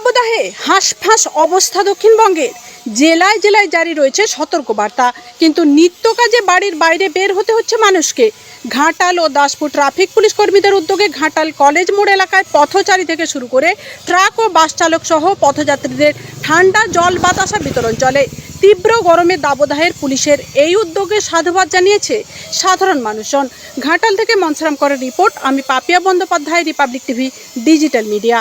দাবদাহে হাঁসফাঁস অবস্থা দক্ষিণবঙ্গের। জেলায় জেলায় জারি রয়েছে সতর্কবার্তা। কিন্তু নিত্য কাজে বাড়ির বাইরে বের হতে হচ্ছে মানুষকে। ঘাটাল ও দাসপুর ট্রাফিক পুলিশ কর্মীদের উদ্যোগে ঘাটাল কলেজ মোড় এলাকায় পথচারী থেকে শুরু করে ট্রাক ও বাস চালক সহ পথযাত্রীদের ঠান্ডা জল বাতাসা বিতরণ চলে। তীব্র গরমে দাবদাহের পুলিশের এই উদ্যোগে সাধুবাদ জানিয়েছে সাধারণ মানুষজন। ঘাটাল থেকে মনসারাম করার রিপোর্ট, আমি Papiya Bandyopadhyay, Republic TV, digital media.